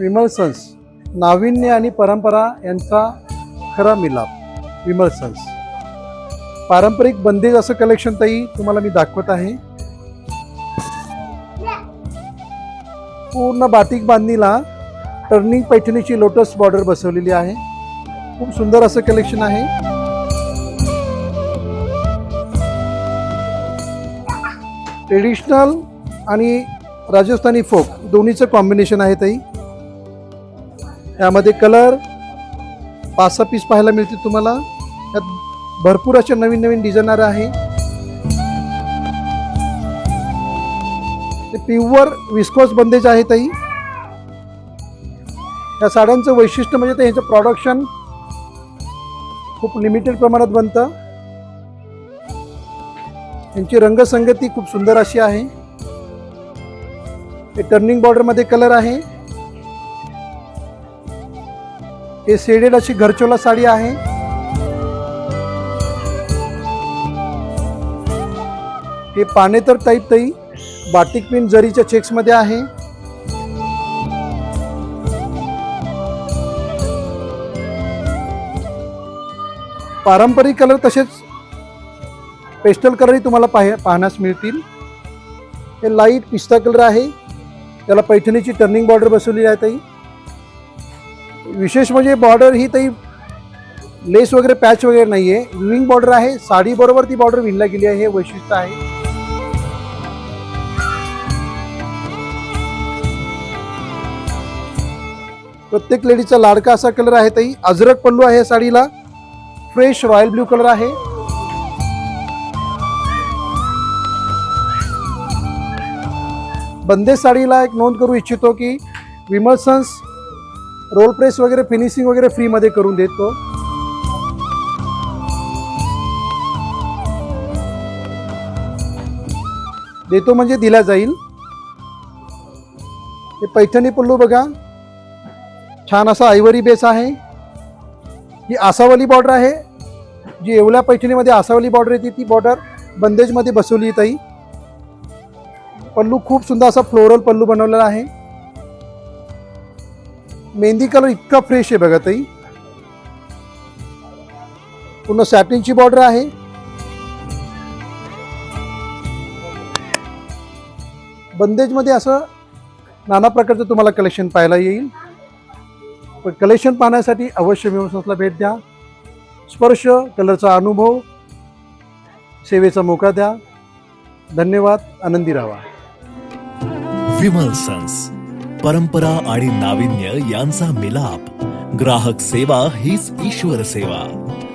Vimal sons. नाविन्य आणि परंपरा यांचा खरा मिलाप. विमल सन्स. पारंपरिक बंदेज असं कलेक्शन ताई तुम्हाला मी दाखवत आहे. पूर्ण बाटिक बांधणीला टर्निंग पैठणीची लोटस बॉर्डर बसवलेली आहे. खूप सुंदर असं कलेक्शन आहे. ट्रेडिशनल आणि राजस्थानी फोक दोन्हीचं कॉम्बिनेशन आहे ताई. यामध्ये कलर पाच सहा पीस पाहायला मिळतील तुम्हाला. यात भरपूर अशा नवीन नवीन डिझायनर आहे. ते प्युअर विस्कॉस बंदेज आहे ताई. या साड्यांचं वैशिष्ट्य म्हणजे ते ह्याचं प्रॉडक्शन खूप लिमिटेड प्रमाणात बनतं. यांची रंगसंगती खूप सुंदर अशी आहे. हे टर्निंग बॉर्डरमध्ये कलर आहे. हे सेडेड अशी घरचोला साडी आहे. हे पानेतर टाईप ताई बाटिक पिन जरीच्या चेक्समध्ये आहे. पारंपरिक कलर तसेच पेस्टल कलरही तुम्हाला पाह पाहण्यास मिळतील. हे लाइट पिस्ता कलर आहे. त्याला पैठणीची टर्निंग बॉर्डर बसवलेली आहे ताई. विशेष म्हणजे बॉर्डर ही ताई लेस वगैरे पॅच वगैरे नाही आहे विविंग बॉर्डर आहे साडीबरोबर ती बॉर्डर विणला गेली आहे. हे वैशिष्ट्य आहे. प्रत्येक लेडीचा लाडका असा कलर आहे ताई. अजरक पल्लू आहे साडीला. फ्रेश रॉयल ब्ल्यू कलर आहे. बंदेज साडीला एक नोंद करू इच्छितो की विमल सन्स रोल प्रेस वगैरे फिनिशिंग वगैरे फ्रीमध्ये करून देतो देतो म्हणजे दिला जाईल. हे पैठणी पल्लू बघा. छान असा आयवरी बेस आहे. ही आसावली बॉर्डर आहे. जी येवल्या पैठणीमध्ये आसावली बॉर्डर येते ती बॉर्डर बंदेजमध्ये बसवली ताई. पल्लू खूप सुंदर असा फ्लोरल पल्लू बनवलेला आहे. मेहंदी कलर इतका फ्रेश आहे बघा ताई. पूर्ण सॅटिनची बॉर्डर आहे. बंदेजमध्ये असं नाना प्रकारचं तुम्हाला कलेक्शन पाहायला येईल. पण कलेक्शन पाहण्यासाठी अवश्य व्यवस्थाला भेट द्या. स्पर्श कलरचा अनुभव सेवेचा मोका द्या. धन्यवाद आनंदी राहा. विमल सन्स परंपरा आणि नाविन्य यांचा मिलाप. ग्राहक सेवा हीच ईश्वर सेवा.